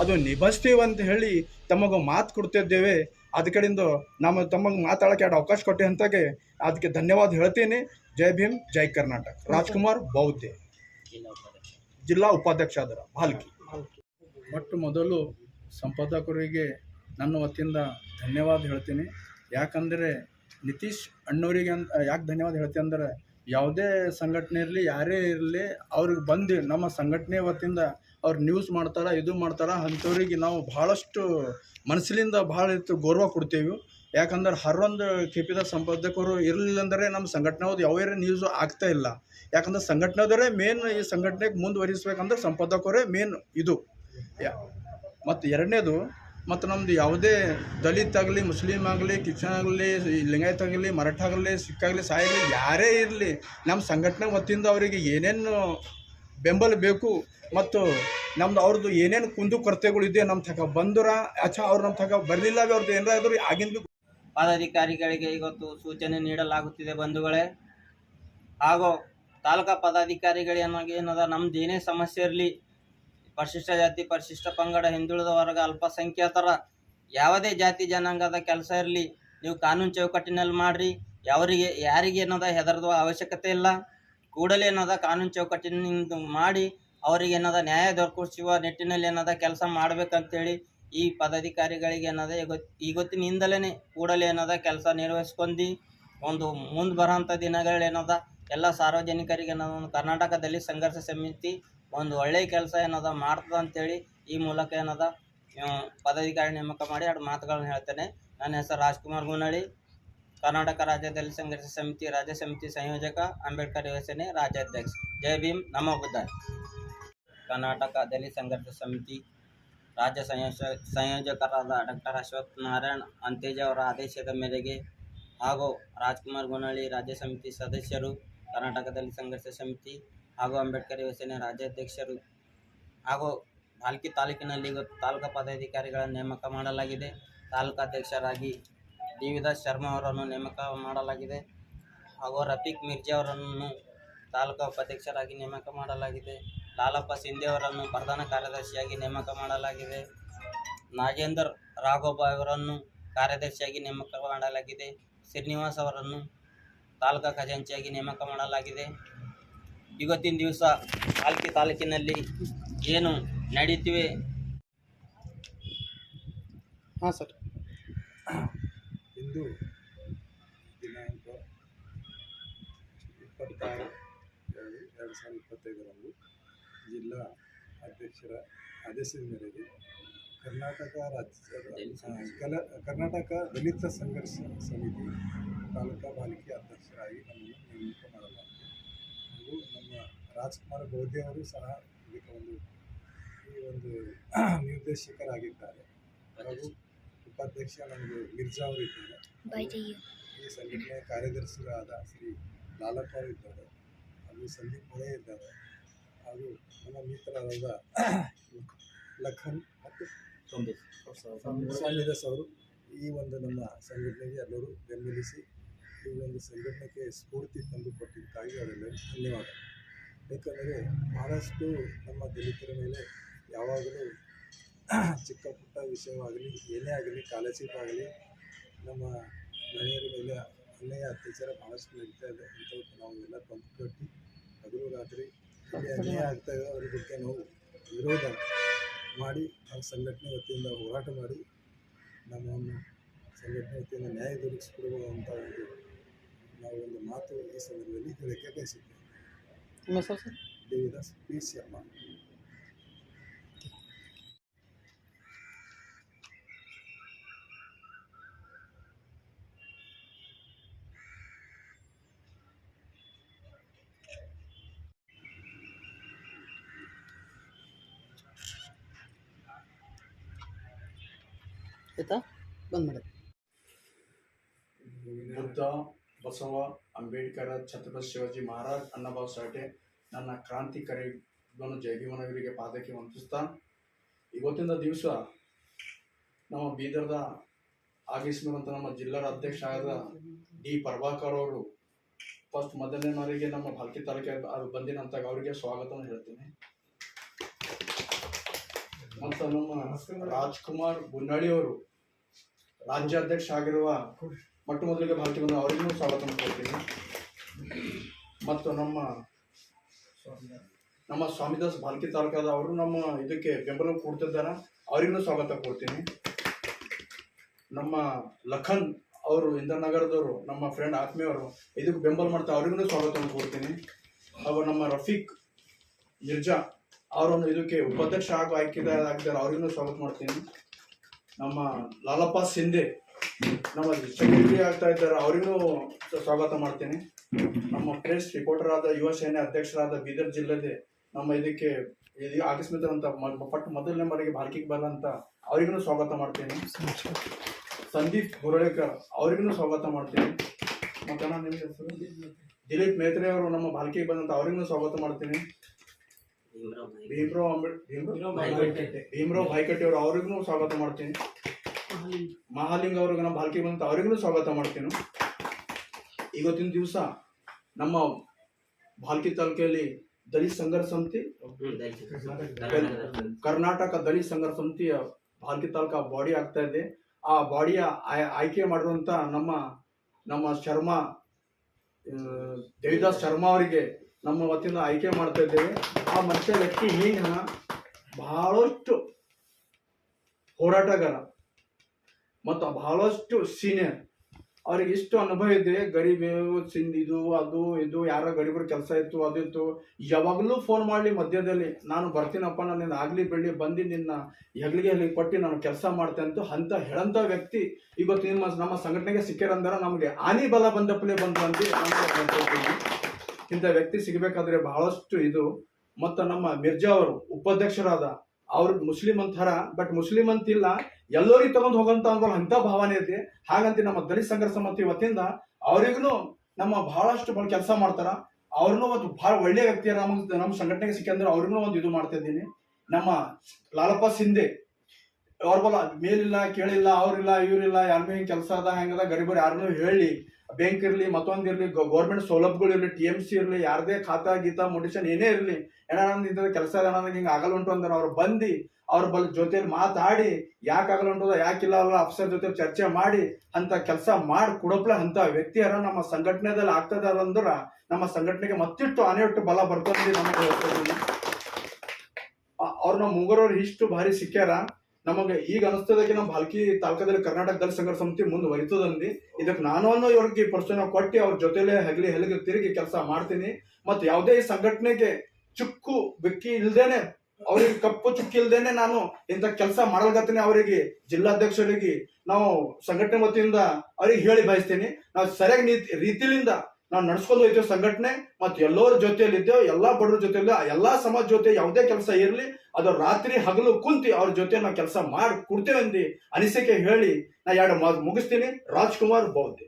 ಅದು ನಿಭಾಯಿಸ್ತೀವಿ ಅಂತ ಹೇಳಿ ತಮಗೆ ಮಾತು ಕೊಡ್ತಿದ್ದೇವೆ. ಅದ ಕಡೆಯಿಂದ ನಮ್ಮ ತಮಗೆ ಮಾತಾಡೋಕೆ ಎರಡು ಅವಕಾಶ ಕೊಟ್ಟೆ ಅಂತಾಗೆ ಅದಕ್ಕೆ ಧನ್ಯವಾದ ಹೇಳ್ತೀನಿ. ಜೈ ಭೀಮ್, ಜೈ ಕರ್ನಾಟಕ. ರಾಜ್ಕುಮಾರ್ ಬೌದ್ಧೆ. ಜಿಲ್ಲಾ ಉಪಾಧ್ಯಕ್ಷ ಆದರ ಭಾಲ್ಕಿ. ಮೊಟ್ಟ ಮೊದಲು ಸಂಪಾದಕರಿಗೆ ನನ್ನ ವತಿಯಿಂದ ಧನ್ಯವಾದ ಹೇಳ್ತೀನಿ. ಯಾಕಂದರೆ ನಿತೀಶ್ ಅಣ್ಣವರಿಗೆ ಅಂತ, ಯಾಕೆ ಧನ್ಯವಾದ ಹೇಳ್ತೀನಿ ಅಂದ್ರೆ ಯಾವುದೇ ಸಂಘಟನೆ ಇರಲಿ, ಯಾರೇ ಇರಲಿ, ಅವ್ರಿಗೆ ಬಂದು ನಮ್ಮ ಸಂಘಟನೆ ವತಿಯಿಂದ ಅವ್ರು ನ್ಯೂಸ್ ಮಾಡ್ತಾರೆ, ಇದು ಮಾಡ್ತಾರೆ, ಅಂಥವ್ರಿಗೆ ನಾವು ಭಾಳಷ್ಟು ಮನಸ್ಸಿನಿಂದ ಭಾಳ ಇತ್ತು ಗೌರವ ಕೊಡ್ತೀವಿ. ಯಾಕಂದ್ರೆ ಹರೊಂದು ಕೆಪಿದ ಸಂಪಾದಕರು ಇರಲಿಲ್ಲ ಅಂದರೆ ನಮ್ಮ ಸಂಘಟನೆಯವ್ದು ಯಾವ್ಯಾರ ನ್ಯೂಸು ಆಗ್ತಾ ಇಲ್ಲ. ಯಾಕಂದ್ರೆ ಸಂಘಟನೆದವರೇ ಮೇನ್ ಈ ಸಂಘಟನೆಗೆ ಮುಂದುವರಿಸ್ಬೇಕಂದ್ರೆ ಸಂಪಾದಕರೇ ಮೇನ್ ಇದು. ಮತ್ತು ಎರಡನೇದು, ಮತ್ತು ನಮ್ಮದು ಯಾವುದೇ ದಲಿತ ಆಗಲಿ, ಮುಸ್ಲಿಮ್ ಆಗಲಿ ಕ್ರಿಶ್ಚನ್ ಆಗಲಿ ಲಿಂಗಾಯತ್ ಆಗಲಿ, ಮರಾಠ ಆಗಲಿ, ಸಿಖ್ ಆಗಲಿ, ಸಾಯಿ ಆಗಲಿ, ಯಾರೇ ಇರಲಿ, ನಮ್ಮ ಸಂಘಟನೆ ಮತ್ತಿಂದ ಅವರಿಗೆ ಏನೇನು ಬೆಂಬಲ ಬೇಕು ಮತ್ತು ನಮ್ದು ಅವ್ರದ್ದು ಏನೇನು ಕುಂದು ಕೊರತೆಗಳು ಇದೆ ನಮ್ಮ ತಕ ಬಂದ್ರ, ಅಚ್ಚಾ ಅವ್ರು ನಮ್ಮ ತಕ ಬರಲಿಲ್ಲ ಅವ್ರದ್ದು ಏನಾರ ಇದ್ರು ಆಗಿಂದ ಪದಾಧಿಕಾರಿಗಳಿಗೆ ಇವತ್ತು ಸೂಚನೆ ನೀಡಲಾಗುತ್ತಿದೆ ಬಂಧುಗಳೇ. ಹಾಗೂ ತಾಲೂಕಾ ಪದಾಧಿಕಾರಿಗಳೇನಾಗಿ ಏನದ, ನಮ್ದು ಏನೇ ಸಮಸ್ಯೆ ಇರಲಿ, ಪರಿಶಿಷ್ಟ ಜಾತಿ, ಪರಿಶಿಷ್ಟ ಪಂಗಡ, ಹಿಂದುಳಿದ ವರ್ಗ, ಅಲ್ಪಸಂಖ್ಯಾತರ, ಯಾವುದೇ ಜಾತಿ ಜನಾಂಗದ ಕೆಲಸ ಇರಲಿ, ನೀವು ಕಾನೂನು ಚೌಕಟ್ಟಿನಲ್ಲಿ ಮಾಡಿರಿ ಯಾವರಿಗೆ ಯಾರಿಗೆ ಏನದ ಹೆದರದ ಅವಶ್ಯಕತೆ ಇಲ್ಲ. ಕೂಡಲೇ ಏನದ ಕಾನೂನು ಚೌಕಟ್ಟಿನಿಂದ ಮಾಡಿ ಅವರಿಗೆ ಏನದ ನ್ಯಾಯ ದೊರಕಿಸುವ ನಿಟ್ಟಿನಲ್ಲಿ ಏನದ ಕೆಲಸ ಮಾಡ್ಬೇಕಂತೇಳಿ ಈ ಪದಾಧಿಕಾರಿಗಳಿಗೆ ಏನದ ಇವತ್ ಇವತ್ತಿನಿಂದಲೇ ಕೂಡಲೇ ಏನದ ಕೆಲಸ ನಿರ್ವಹಿಸ್ಕೊಂಡು ಒಂದು ಮುಂದೆ ಬರೋಂಥ ದಿನಗಳೇನದ ಎಲ್ಲ ಸಾರ್ವಜನಿಕರಿಗೆ ಏನದ ಒಂದು ಕರ್ನಾಟಕದಲ್ಲಿ ಸಂಘರ್ಷ ಸಮಿತಿ ಒಂದು ಒಳ್ಳೆಯ ಕೆಲಸ ಏನದ ಮಾಡ್ತದ ಅಂತೇಳಿ ಈ ಮೂಲಕ ಏನದ ಪದಾಧಿಕಾರಿ ನೇಮಕ ಮಾಡಿ ಎರಡು ಮಾತುಗಳನ್ನ ಹೇಳ್ತೇನೆ. ನನ್ನ ಹೆಸರು ರಾಜ್ಕುಮಾರ್ ಗುನಳಿ ಕರ್ನಾಟಕ ರಾಜ್ಯದಲ್ಲಿ ಸಂಘರ್ಷ ಸಮಿತಿ ರಾಜ್ಯ ಸಮಿತಿ ಸಂಯೋಜಕ ಅಂಬೇಡ್ಕರ್ ಯೋಜನೆ ರಾಜ್ಯಾಧ್ಯಕ್ಷ. ಜೈ ಭೀಮ್. ನಮ್ಮ ಬುದ್ಧ ಕರ್ನಾಟಕ ದಲಿತ ಸಂಘರ್ಷ ಸಮಿತಿ ರಾಜ್ಯ ಸಂಯೋಜ, ಸಂಯೋಜಕರಾದ ಡಾಕ್ಟರ್ ಅಶ್ವಥ್ ನಾರಾಯಣ್ ಅಂತೇಜ್ ಅವರ ಆದೇಶದ ಮೇರೆಗೆ ಹಾಗೂ ರಾಜ್ಕುಮಾರ್ ಗುನಳ್ಳಿ ರಾಜ್ಯ ಸಮಿತಿ ಸದಸ್ಯರು ಕರ್ನಾಟಕದಲ್ಲಿ ಸಂಘರ್ಷ ಸಮಿತಿ ಹಾಗೂ ಅಂಬೇಡ್ಕರ್ ಯೋಜನೆ ರಾಜ್ಯಾಧ್ಯಕ್ಷರು ಹಾಗೂ ಭಾಲ್ಕಿ ತಾಲೂಕಿನಲ್ಲಿ ಇವತ್ತು ತಾಲೂಕಾ ಪದಾಧಿಕಾರಿಗಳ ನೇಮಕ ಮಾಡಲಾಗಿದೆ. ತಾಲೂಕಾಧ್ಯಕ್ಷರಾಗಿ ಡಿ ವಿದಾಸ್ ಶರ್ಮಾ ಅವರನ್ನು ನೇಮಕ ಮಾಡಲಾಗಿದೆ. ಹಾಗೂ ರಫೀಕ್ ಮಿರ್ಜಾ ಅವರನ್ನು ತಾಲೂಕಾ ಉಪಾಧ್ಯಕ್ಷರಾಗಿ ನೇಮಕ ಮಾಡಲಾಗಿದೆ. ಲಾಲಪ್ಪ ಸಿಂಧೆ ಅವರನ್ನು ಪ್ರಧಾನ ಕಾರ್ಯದರ್ಶಿಯಾಗಿ ನೇಮಕ ಮಾಡಲಾಗಿದೆ. ನಾಗೇಂದರ್ ರಾಘೋಬ ಅವರನ್ನು ಕಾರ್ಯದರ್ಶಿಯಾಗಿ ನೇಮಕ ಮಾಡಲಾಗಿದೆ. ಶ್ರೀನಿವಾಸ್ ಅವರನ್ನು ತಾಲೂಕಾ ಖಜಾಂಚಿಯಾಗಿ ನೇಮಕ ಮಾಡಲಾಗಿದೆ. ಇವತ್ತಿನ ದಿವಸ ಆಲ್ಕಿ ತಾಲೂಕಿನಲ್ಲಿ ಏನು ನಡೀತಿವೆ? ಹಾಂ, ಸರ್. ಇಂದು ದಿನಾಂಕ ಇಪ್ಪತ್ತಾರು ಎರಡು ಎರಡು ಸಾವಿರದ ಇಪ್ಪತ್ತೈದರಂದು ಜಿಲ್ಲಾ ಅಧ್ಯಕ್ಷರ ಆದೇಶದ ಮೇರೆಗೆ ಕರ್ನಾಟಕ ರಾಜ್ಯ ಕಲ, ಕರ್ನಾಟಕ ದಲಿತ ಸಂಘರ್ಷ ಸಮಿತಿ ತಾಲೂಕಾ ಪಾಲಿಕೆ ಅಧ್ಯಕ್ಷರಾಗಿ ನಮ್ಮನ್ನು ನೇಮಕ ಮಾಡಲಾಗಿದೆ. ಹಾಗೂ ನಮ್ಮ ರಾಜ್ಕುಮಾರ್ ಗೋಧಿ ಅವರು ಸಹ ಇದಕ್ಕೆ ಒಂದು, ಈ ಒಂದು ನಿರ್ದೇಶಕರಾಗಿದ್ದಾರೆ. ಹಾಗೂ ಉಪಾಧ್ಯಕ್ಷ ನಮಗೆ ಮಿರ್ಜಾ ಅವರು ಇದ್ದಾರೆ. ಈ ಸಂಘಟನೆಯ ಕಾರ್ಯದರ್ಶಿಗಳಾದ ಶ್ರೀ ಲಾಲಪ್ಪ ಅವರು ಇದ್ದಾರೆ. ಹಾಗೂ ಸಂದೀಪ್ ಮೊಳೆ ಇದ್ದಾರೆ. ಹಾಗೂ ನಮ್ಮ ಮಿತ್ರರಾದ ಲಖನ್ ಮತ್ತು ಸ್ವಾಮಿದಾಸ್ ಅವರು ಈ ಒಂದು ನಮ್ಮ ಸಂಘಟನೆಗೆ ಎಲ್ಲರೂ ಬೆಂಬಲಿಸಿ ಈ ಒಂದು ಸಂಘಟನೆಗೆ ಸ್ಫೂರ್ತಿ ತಂದು ಕೊಟ್ಟಿದ್ದಕ್ಕಾಗಿ ಅವರೆಲ್ಲರಿಗೂ ಧನ್ಯವಾದ. ಏಕೆಂದರೆ ಬಹಳಷ್ಟು ನಮ್ಮ ದಲಿತರ ಮೇಲೆ ಯಾವಾಗಲೂ ಚಿಕ್ಕ ಪುಟ್ಟ ವಿಷಯವಾಗಲಿ ಏನೇ ಆಗಲಿ ಕಾಲರ್ಶಿಪ್ ಆಗಲಿ ನಮ್ಮ ಮನೆಯವರ ಮೇಲೆ ಅನ್ಯಾಯ ಅತ್ಯಾಚಾರ ಭಾಳಷ್ಟು ನಡೀತಾ ಇದೆ. ಅಂತ ನಾವು ಎಲ್ಲ ಪಂಪ್ ಕಟ್ಟಿ ಹಗಲು ರಾತ್ರಿ ಅನ್ಯಾಯ ಆಗ್ತಾ ಇದೆ ಅವ್ರ ಬಗ್ಗೆ ನಾವು ವಿರೋಧ ಮಾಡಿ ನಾವು ಸಂಘಟನೆ ವತಿಯಿಂದ ಹೋರಾಟ ಮಾಡಿ ನಮ್ಮನ್ನು ಸಂಘಟನೆ ವತಿಯಿಂದ ನ್ಯಾಯ ದೊರಕಿಸಿಕೊಡುವಂಥ ಒಂದು ನಾವು ಒಂದು ಮಾತು ಈ ಸಂದರ್ಭದಲ್ಲಿ ಹೇಳಕ್ಕೆ ಸರ್? ದೇವಿದಾಸ್ ಪಿ. ಶರ್ಮಾ ಆಯ್ತಾ ಬಂದ್ ಬುದ್ಧ ಬಸವ ಅಂಬೇಡ್ಕರ್ ಛತ್ರಪತಿ ಶಿವಾಜಿ ಮಹಾರಾಜ್ ಅನ್ನಭಾವ್ ಸಾಟೆ ನನ್ನ ಕ್ರಾಂತಿಕಾರಿಗಳನ್ನು ಜಯಭೀಮನವರಿಗೆ ಪಾದಕ್ಕೆ ವಂದಿಸ್ತಾ ಇವತ್ತಿನ ದಿವಸ ನಮ್ಮ ಬೀದರ್ದ ಆಗಮಿಸಿರುವಂಥ ನಮ್ಮ ಜಿಲ್ಲಾ ಅಧ್ಯಕ್ಷ ಆದ ಡಿ ಪ್ರಭಾಕರ್ ಅವರು ಫಸ್ಟ್ ಮೊದಲನೇವರಿಗೆ ನಮ್ಮ ಭಾಲ್ಕಿ ತಾಲೂಕೆ ಬಂದಿನಂತ ಅವರಿಗೆ ಸ್ವಾಗತವನ್ನು ಹೇಳ್ತೀನಿ. ಮತ್ತು ನಮ್ಮ ರಾಜ್ಕುಮಾರ್ ಗುನ್ನಳ್ಳಿ ಅವರು ರಾಜ್ಯಾಧ್ಯಕ್ಷ ಆಗಿರುವ ಮೊಟ್ಟ ಮೊದಲಿಗೆ ಭಾರತೀಯ ಬಂದ ಅವರಿಗೂ ಸ್ವಾಗತ ಕೊಡ್ತೀನಿ ಮತ್ತು ನಮ್ಮ ನಮ್ಮ ಸ್ವಾಮಿದಾಸ್ ಬಾಲ್ಕಿ ತಾಲೂಕಾದ ಅವರು ನಮ್ಮ ಇದಕ್ಕೆ ಬೆಂಬಲ ಕೊಡ್ತಿದ್ದಾರೆ. ಅವರಿಗೂ ಸ್ವಾಗತ ಕೊಡ್ತೀನಿ. ನಮ್ಮ ಲಖನ್ ಅವರು, ಇಂದ್ರನಗರದವರು, ನಮ್ಮ ಫ್ರೆಂಡ್ ಆತ್ಮೀಯವರು ಇದಕ್ಕೆ ಬೆಂಬಲ ಮಾಡ್ತಾರೆ ಅವರಿಗೂ ಸ್ವಾಗತ ಕೊಡ್ತೀನಿ. ಹಾಗೂ ನಮ್ಮ ರಫೀಕ್ ಮಿರ್ಜಾ ಅವರನ್ನು ಇದಕ್ಕೆ ಉಪಾಧ್ಯಕ್ಷ ಹಾಗೂ ಆಯ್ಕೆ ಆಗಿದ್ದಾರೆ. ಅವರಿಗೂ ಸ್ವಾಗತ ಮಾಡ್ತೀನಿ. ನಮ್ಮ ಲಾಲಪ್ಪ ಸಿಂಧೆ, ನಮ್ಮ ಸೆಕ್ರೆಟರಿ ಆಗ್ತಾ ಇದ್ದಾರೆ, ಅವರಿಗೂ ಸ್ವಾಗತ ಮಾಡ್ತೇನೆ. ನಮ್ಮ ಪ್ರೆಸ್ ರಿಪೋರ್ಟರ್ ಆದ ಯುವ ಸೇನೆ ಅಧ್ಯಕ್ಷರಾದ ಬೀದರ್ ಜಿಲ್ಲೆದೆ ನಮ್ಮ ಇದಕ್ಕೆ ಇದು ಆಗಸ್ಮಿತರಂತ ಪಟ್ಟು ಮೊದಲನೇ ಬಾರಿಗೆ ಬಾಲ್ಕಿಗೆ ಬರಂತ ಅವರಿಗೂ ಸ್ವಾಗತ ಮಾಡ್ತೇನೆ. ಸಂದೀಪ್ ಗುರಳೇಕರ್ ಅವರಿಗೂ ಸ್ವಾಗತ ಮಾಡ್ತೀನಿ. ಮತ್ತೆ ನಾನು ನಿಮಗೆ ಹೆಸರು? ದಿಲೀಪ್ ಮೇತ್ರೆ ಅವರು ನಮ್ಮ ಬಾಲ್ಕಿಗೆ ಬಂದಂತ ಅವರಿಗೂ ಸ್ವಾಗತ ಮಾಡ್ತೀನಿ. ಭೀಮ್ರಾವ್ ಅಂಬೇಡ್ ಭೀಮ್ರಾವ್ ಭೀಮ್ರಾವ್ ಭಾಯ್ಕಟ್ಟಿ ಅವರು ಅವ್ರಿಗೂ ಸ್ವಾಗತ ಮಾಡ್ತೀನಿ. ಮಹಾಲಿಂಗ. ಅವ್ರಿಗೆ ನಮ್ಮ ಬಾಲ್ಕಿ ಬಂತ ಅವ್ರಿಗೂ ಸ್ವಾಗತ ಮಾಡ್ತೀನಿ. ಇವತ್ತಿನ ದಿವಸ ನಮ್ಮ ಬಾಲ್ಕಿ ತಾಲೂಕಲ್ಲಿ ದಲಿತ ಸಂಘರ್ಷ ಸಮಿತಿ ಕರ್ನಾಟಕ ದಲಿತ ಸಂಘರ್ಷ ಸಮಿತಿಯ ಬಾಲ್ಕಿ ತಾಲೂಕ ಬಾಡಿ ಆಗ್ತಾ ಇದೆ. ಆ ಬಾಡಿಯ ಆಯ್- ಆಯ್ಕೆ ಮಾಡಿರುವಂತ ನಮ್ಮ ನಮ್ಮ ಶರ್ಮಾ ದೇವಿದಾಸ್ ಶರ್ಮಾ ಅವರಿಗೆ ನಮ್ಮ ವತಿಯಿಂದ ಆಯ್ಕೆ ಮಾಡ್ತಾ ಇದ್ದೇವೆ. ಆ ಮನುಷ್ಯ ವ್ಯಕ್ತಿ ಈಗ ಬಹಳಷ್ಟು ಹೋರಾಟಗಾರ ಮತ್ತು ಬಹಳಷ್ಟು ಸೀನಿಯರ್ ಅವ್ರಿಗೆ ಇಷ್ಟು ಅನುಭವ ಇದೆ ಗರೀಬ್ ಸಿಂದ್ ಇದು, ಅದು, ಇದು, ಯಾರ ಗರೀಬರು ಕೆಲಸ ಇತ್ತು, ಅದು ಇತ್ತು. ಯಾವಾಗಲೂ ಫೋನ್ ಮಾಡಲಿ ಮಧ್ಯದಲ್ಲಿ, ನಾನು ಬರ್ತೀನಪ್ಪ ನಾನು ಆಗಲಿ ಬೆಳ್ಳಿ ಬಂದು ನಿನ್ನ ಹೆಗ್ಲಿಗೆ ಹೆಗ್ಲಿಗೆ ಕೊಟ್ಟು, ನಾನು ಕೆಲಸ ಮಾಡ್ತೇನೆ ಅಂತ ಅಂತ ಹೇಳಂತ ವ್ಯಕ್ತಿ ಇವತ್ತು ನಿಮ್ಮ, ನಮ್ಮ ಸಂಘಟನೆಗೆ ಸಿಕ್ಕಿರಂದ್ರೆ ನಮಗೆ ಆನಿ ಬಲ ಬಂದಪ್ಪಲೆ ಬಂತು ಅಂತ. ಇಂಥ ವ್ಯಕ್ತಿ ಸಿಗಬೇಕಾದ್ರೆ ಬಹಳಷ್ಟು ಇದು. ಮತ್ತು ನಮ್ಮ ಮಿರ್ಜಾ ಅವರು ಉಪಾಧ್ಯಕ್ಷರಾದ, ಅವ್ರು ಮುಸ್ಲಿಂ ಅಂತಾರ ಬಟ್ ಮುಸ್ಲಿಂ ಅಂತಿಲ್ಲ ಎಲ್ಲರಿಗೆ ತಗೊಂಡು ಹೋಗಂತ ಅಂದ್ರೆ ಅಂತ ಭಾವನೆ ಐತಿ ಹಾಗಂತ ನಮ್ಮ ದಲಿತ ಸಂಘರ್ಷ ಸಮಿತಿ ವತಿಯಿಂದ ಅವ್ರಿಗೂ ನಮ್ಮ ಬಹಳಷ್ಟು ಬಹಳ ಕೆಲಸ ಮಾಡ್ತಾರ. ಅವ್ರನ್ನೂ ಒಂದು ಬಹಳ ಒಳ್ಳೆಯ ವ್ಯಕ್ತಿ ನಮ್ಮ ನಮ್ಮ ಸಂಘಟನೆಗೆ ಸಿಕ್ಕಂದ್ರೆ ಅವ್ರಿಗೂ ಒಂದು ಇದು ಮಾಡ್ತಾ ಇದ್ದೀನಿ. ನಮ್ಮ ಲಾಲಪ್ಪ ಸಿಂಧೆ ಅವ್ರ ಬಲ ಮೇಲಿಲ್ಲ, ಕೇಳಿಲ್ಲ, ಅವ್ರಿಲ್ಲ, ಇವ್ರಿಲ್ಲ ಯಾರನ್ನೂ ಹಿಂಗೆ ಕೆಲಸ ಅದ ಹೆಂಗದ ಗರೀಬರು ಯಾರನ್ನೂ ಹೇಳಿ ಬ್ಯಾಂಕ್ ಇರಲಿ ಮತ್ತೊಂದಿರಲಿ ಗೌರ್ಮೆಂಟ್ ಸೌಲಭ್ಯಗಳು ಇರಲಿ ಟಿ ಎಂ ಸಿ ಇರಲಿ, ಯಾರದೇ ಖಾತಾ, ಗೀತಾ ಮೊಡಿಷನ್ ಏನೇ ಇರಲಿ ಏನಾರ ಕೆಲಸ ನನಗೆ ಹಿಂಗೆ ಆಗಲ್ಲ ಉಂಟು ಅಂದ್ರೆ ಅವ್ರು ಬಂದು, ಅವ್ರ ಬಲ್ ಜೊತೆಲಿ ಮಾತಾಡಿ, ಯಾಕೆ ಆಗಲ್ಲ ಉಂಟದ ಯಾಕಿಲ್ಲ ಅವ್ರ ಅಫ್ಸರ್ ಜೊತೆ ಚರ್ಚೆ ಮಾಡಿ, ಅಂತ ಕೆಲಸ ಮಾಡಿ, ಕೊಡಪ್ಲೆ ಅಂತ ವ್ಯಕ್ತಿಯರ ನಮ್ಮ ಸಂಘಟನೆದಲ್ಲಿ ಆಗ್ತದಾರ ಅಂದ್ರೆ, ನಮ್ಮ ಸಂಘಟನೆಗೆ ಮತ್ತಿಷ್ಟು ಅನೆಟ್ಟು ಬಲ ಬರ್ತದೆ ನಮಗೆ ಅವ್ರು ಅವ್ರ ನಮ್ಮ ಮುಂಗರವ್ರು ಇಷ್ಟು ಭಾರಿ ಸಿಕ್ಕ್ಯಾರ ನಮಗೆ ಈಗ ಅನಿಸ್ತದಕ್ಕೆ ನಮ್ಮ ಬಾಲ್ಕಿ ತಾಲೂಕದಲ್ಲಿ ಕರ್ನಾಟಕ ದಲಿತ ಸಂಘರ್ಷ ಸಮಿತಿ ಮುಂದುವರಿತದಂದಿ ಇದಕ್ಕೆ ನಾನು ಅನ್ನೋ ಇವ್ರಿಗೆ ಪ್ರಶ್ನೆ ಕೊಟ್ಟು ಅವ್ರ ಜೊತೆಲೆ ಹಗಲಿ ಹೆಲಗಿ ತಿರುಗಿ ಕೆಲಸ ಮಾಡ್ತೀನಿ. ಮತ್ತೆ ಯಾವುದೇ ಸಂಘಟನೆಗೆ ಚುಕ್ಕು ಬೆಕ್ಕಿ ಇಲ್ದೇನೆ, ಅವ್ರಿಗೆ ಕಪ್ಪು ಚುಕ್ಕಿ ಇಲ್ದೇನೆ ನಾನು ಇಂಥ ಕೆಲಸ ಮಾಡಲ್ಗತ್ತೀನಿ ಅವರಿಗೆ, ಜಿಲ್ಲಾಧ್ಯಕ್ಷರಿಗೆ. ನಾವು ಸಂಘಟನೆ ವತಿಯಿಂದ ಅವ್ರಿಗೆ ಹೇಳಿ ಬಯಸ್ತೀನಿ. ನಾವು ಸರಿಯಾಗಿ ನೀತಿ ರೀತಿಲಿಂದ ನಾವು ನಡ್ಸ್ಕೊಂಡು ಹೋಯ್ತೇವೆ ಸಂಘಟನೆ, ಮತ್ತು ಎಲ್ಲರ ಜೊತೆಯಲ್ಲಿದ್ದೇವೆ, ಎಲ್ಲಾ ಬಡವ್ರ ಜೊತೆಯಲ್ಲಿ ಎಲ್ಲಾ ಸಮಾಜ ಜೊತೆ ಯಾವುದೇ ಕೆಲಸ ಇರಲಿ, ಅದು ರಾತ್ರಿ ಹಗಲು ಕುಂತಿ ಅವ್ರ ಜೊತೆ ನಾವು ಕೆಲಸ ಮಾಡಿ ಕೊಡ್ತೇವೆ ಅಂದು ಅನಿಸಿಕೆ ಹೇಳಿ ನಾ ಎರಡು ಮಾತು ಮುಗಿಸ್ತೀನಿ. ರಾಜ್ಕುಮಾರ್ ಬೌದ್ಧೆ.